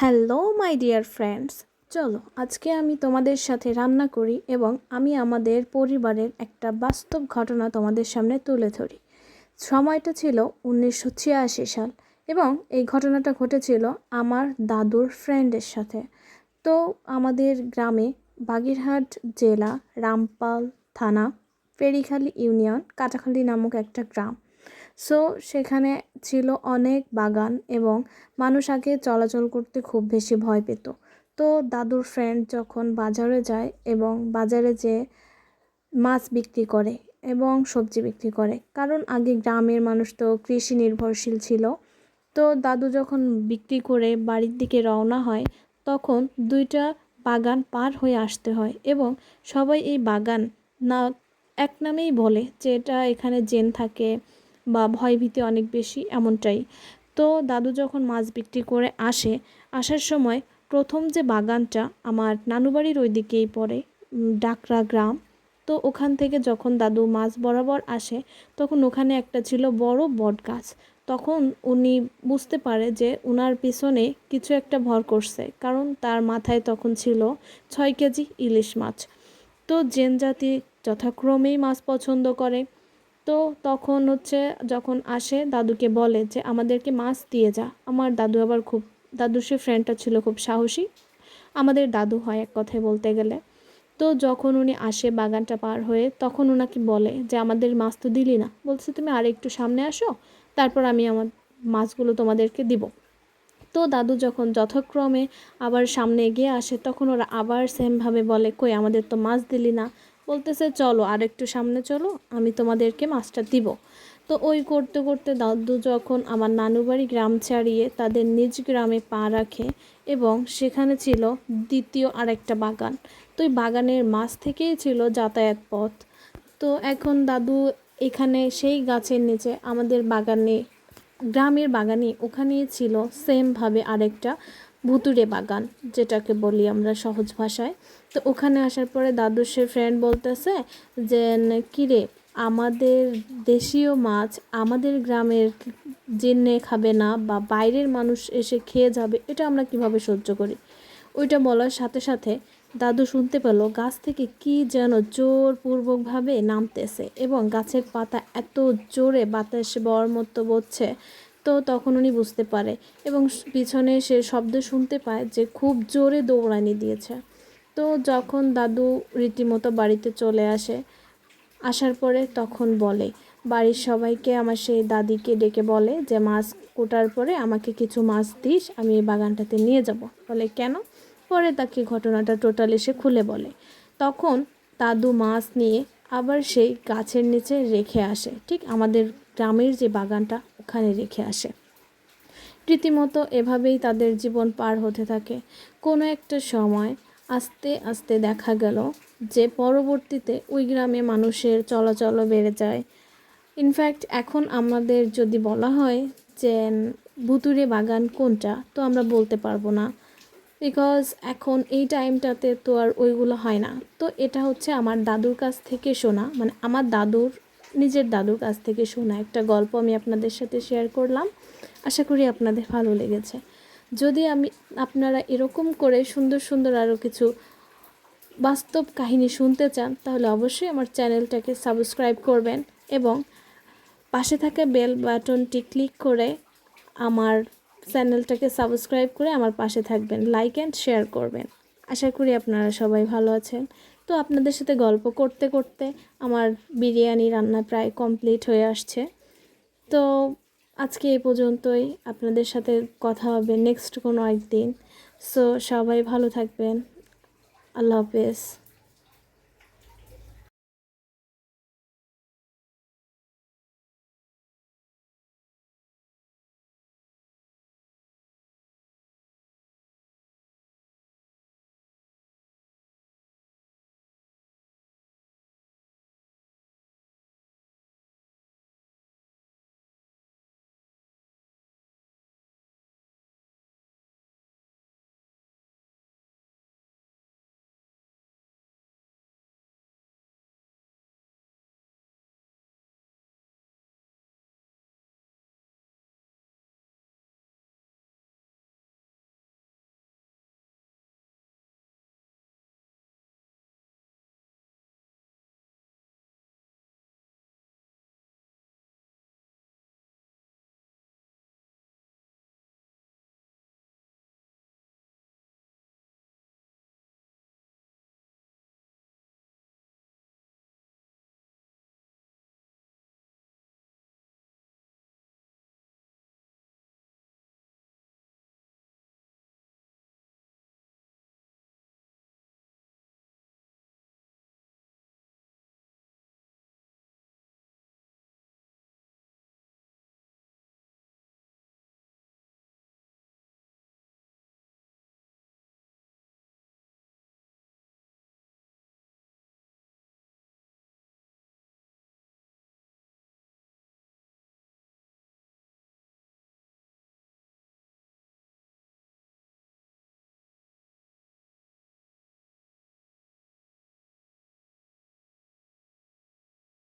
Hello, my dear friends. চলো, আজকে আমি তোমাদের সাথে রান্না করি এবং আমি আমাদের পরিবারের একটা বাস্তব ঘটনা তোমাদের সামনে তুলে ধরি। সময়টা ছিল উনিশশো ছিয়াশি সাল এবং এই ঘটনাটা ঘটেছিল আমার দাদুর ফ্রেন্ডের সাথে। তো আমাদের গ্রামে বাগেরহাট জেলা রামপাল থানা, ফেরিখালি ইউনিয়ন কাটাখালি নামক একটা গ্রাম। সো সেখানে ছিল অনেক বাগান এবং মানুষ আগে চলাচল করতে খুব বেশি ভয় পেত। তো দাদুর ফ্রেন্ড যখন বাজারে যায় এবং বাজারে যেয়ে মাছ বিক্রি করে এবং সবজি বিক্রি করে, কারণ আগে গ্রামের মানুষ তো কৃষি নির্ভরশীল ছিল। তো দাদু যখন বিক্রি করে বাড়ির দিকে রওনা হয়, তখন দুইটা বাগান পার হয়ে আসতে হয় এবং সবাই এই বাগান না, এক নামেই বলে যে এটা এখানে জেন থাকে বা ভয়ভীতি অনেক বেশি এমনটাই। তো দাদু যখন মাছ বিক্রি করে আসে, আসার সময় প্রথম যে বাগানটা আমার নানুবাড়ির ওই দিকেই পড়ে ডাকরা গ্রাম। তো ওখান থেকে যখন দাদু মাছ বরাবর আসে, তখন ওখানে একটা ছিল বড় বট গাছ। তখন উনি বুঝতে পারে যে উনার পিছনে কিছু একটা ভর করছে, কারণ তার মাথায় তখন ছিল ছয় কেজি ইলিশ মাছ। তো জেন জাতি যথাক্রমেই মাছ পছন্দ করে। তো তখন হচ্ছে যখন আসে, দাদুকে বলে যে, আমাদেরকে মাছ দিয়ে যা। আমার দাদু আবার খুব, দাদুর সে ফ্রেন্ডটা ছিল খুব সাহসী। আমাদের দাদু হয় এক কথায় বলতে গেলে। তো যখন উনি আসে বাগানটা পার হয়ে, তখন ওনাকে বলে যে, আমাদের মাছ তো দিলি না। বলছে, তুমি আর একটু সামনে আসো, তারপর আমি আমার মাছগুলো তোমাদেরকে দিব। তো দাদু যখন যথাক্রমে আবার সামনে এগিয়ে আসে, তখন ওরা আবার সেমভাবে বলে, কই, আমাদের তো মাছ দিলি না। বলতেছে, চলো আর একটু সামনে চলো, আমি তোমাদেরকে মাছটা দিব। তো ওই করতে করতে দাদু যখন আমার নানুবাড়ি গ্রাম ছাড়িয়ে তাদের নিজ গ্রামে পা রাখে এবং সেখানে ছিল দ্বিতীয় আরেকটা বাগান, তো ওই বাগানের মাছ থেকেই ছিল যাতায়াত পথ। তো এখন দাদু এখানে সেই গাছের নিচে আমাদের বাগানে, গ্রামের বাগানে ওখানেই ছিল সেমভাবে আরেকটা ভুতুরে বাগান, যেটাকে বলি আমরা সহজ ভাষায়। তো ওখানে আসার পরে দাদুর সে ফ্রেন্ড বলতেছে যে, কিরে, আমাদের দেশীয় মাছ আমাদের গ্রামের জেনে খাবে না বা বাইরের মানুষ এসে খেয়ে যাবে, এটা আমরা কীভাবে সহ্য করি? ওইটা বলার সাথে সাথে দাদু শুনতে পেল গাছ থেকে কি যেন জোরপূর্বকভাবে নামতেছে এবং গাছের পাতা এত জোরে বাতাসে বর মতো বচ্ছে তো তখন উনি বুঝতে পারে এবং পিছনে সে শব্দ শুনতে পায় যে খুব জোরে দৌড়ানি দিয়েছে। তো যখন দাদু রীতিমতো বাড়িতে চলে আসে, আসার পরে তখন বলে, বাড়ির সবাইকে আমার সেই দাদিকে ডেকে বলে যে, মাছ কোটার পরে আমাকে কিছু মাছ দিস, আমি এই বাগানটাতে নিয়ে যাব। বলে, কেন? পরে তাকে ঘটনাটা টোটাল এসে খুলে বলে। তখন দাদু মাছ নিয়ে আবার সেই গাছের নিচে রেখে আসে। ঠিক আমাদের গ্রামের যে বাগানটা ওখানে রেখে আসে। রীতিমতো এভাবেই তাদের জীবন পার হতে থাকে। কোনো একটা সময় আস্তে আস্তে দেখা গেল যে পরবর্তীতে ওই গ্রামে মানুষের চলাচলও বেড়ে যায়। ইনফ্যাক্ট এখন আমাদের যদি বলা হয় যে ভুতুরে বাগান কোনটা, তো আমরা বলতে পারব না। বিকজ এখন এই টাইমটাতে তো আর ওইগুলো হয় না। তো এটা হচ্ছে আমার দাদুর কাছ থেকে শোনা মানে আমার দাদুর নিজের দাদুর কাছ থেকে শোনা একটা গল্প আমি আপনাদের সাথে শেয়ার করলাম। আশা করি আপনাদের ভালো লেগেছে। যদি আমি, আপনারা এরকম করে সুন্দর সুন্দর আরও কিছু বাস্তব কাহিনী শুনতে চান, তাহলে অবশ্যই আমার চ্যানেলটাকে সাবস্ক্রাইব করবেন এবং পাশে থাকা বেল বাটনটি ক্লিক করে আমার চ্যানেলটাকে সাবস্ক্রাইব করে আমার পাশে থাকবেন। লাইক অ্যান্ড শেয়ার করবেন। আশা করি আপনারা সবাই ভালো আছেন। তো আপনাদের সাথে গল্প করতে করতে আমার বিরিয়ানি রান্না প্রায় কমপ্লিট হয়ে আসছে। তো আজকে এই পর্যন্তই। আপনাদের সাথে কথা হবে নেক্সট কোনো একদিন। সো সবাই ভালো থাকবেন। আল্লাহ হাফেজ।